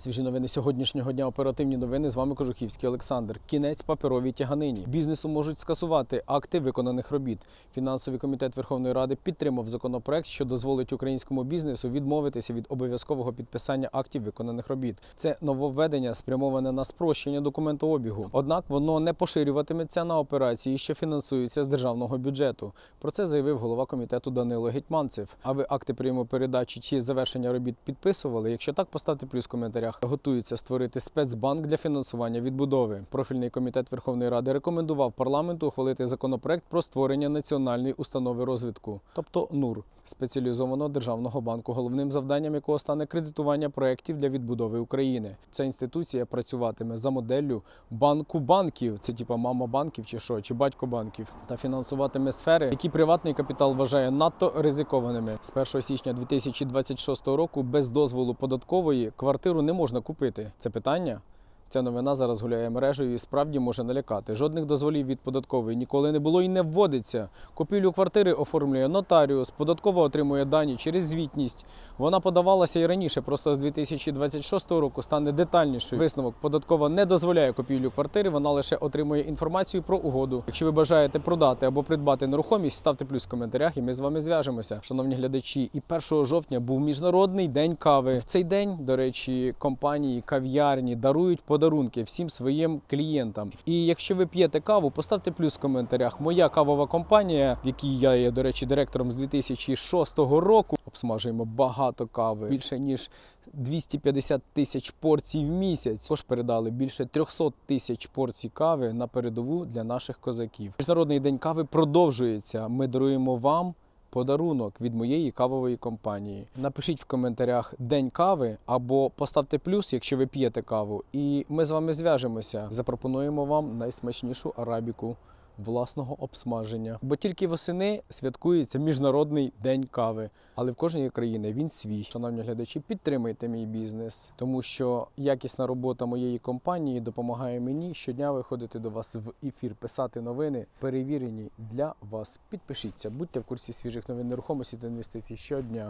Свіжі новини сьогоднішнього дня. Оперативні новини. З вами Кожухівський Олександр. Кінець паперовій тяганині. Бізнесу можуть скасувати акти виконаних робіт. Фінансовий комітет Верховної Ради підтримав законопроект, що дозволить українському бізнесу відмовитися від обов'язкового підписання актів виконаних робіт. Це нововведення спрямоване на спрощення документообігу. Однак воно не поширюватиметься на операції, що фінансуються з державного бюджету. Про це заявив голова комітету Данило Гетьманцев. А ви акти прийому передачі чи завершення робіт підписували? Якщо так, поставте плюс в коментарях. Готується створити спецбанк для фінансування відбудови. Профільний комітет Верховної Ради рекомендував парламенту ухвалити законопроект про створення національної установи розвитку, тобто НУР, спеціалізованого державного банку, головним завданням якого стане кредитування проєктів для відбудови України. Ця інституція працюватиме за моделлю банку банків, це типа мама банків чи що, чи батько банків, та фінансуватиме сфери, які приватний капітал вважає надто ризикованими. З 1 січня 2026 року без дозволу податкової квартиру не можна купити. Це питання. Ця новина зараз гуляє мережею і справді може налякати. Жодних дозволів від податкової ніколи не було і не вводиться. Купівлю квартири оформлює нотаріус, податкова отримує дані через звітність. Вона подавалася і раніше, просто з 2026 року стане детальнішою. Висновок податкова не дозволяє купівлю квартири, вона лише отримує інформацію про угоду. Якщо ви бажаєте продати або придбати нерухомість, ставте плюс в коментарях, і ми з вами зв'яжемося. Шановні глядачі, і 1 жовтня був міжнародний день кави. В цей день, до речі, компанії, кав'ярні дарують подарунки всім своїм клієнтам. І якщо ви п'єте каву, поставте плюс в коментарях. Моя кавова компанія, в якій я є, до речі, директором з 2006 року, обсмажуємо багато кави, більше ніж 250 тисяч порцій в місяць. Також передали більше 300 тисяч порцій кави на передову для наших козаків. Міжнародний день кави продовжується. Ми даруємо вам. Подарунок від моєї кавової компанії. Напишіть в коментарях день кави або поставте плюс, якщо ви п'єте каву, і ми з вами зв'яжемося. Запропонуємо вам найсмачнішу арабіку власного обсмаження. Бо тільки восени святкується міжнародний день кави. Але в кожній країні він свій. Шановні глядачі, підтримайте мій бізнес, тому що якісна робота моєї компанії допомагає мені щодня виходити до вас в ефір, писати новини, перевірені для вас. Підпишіться, будьте в курсі свіжих новин нерухомості та інвестицій щодня.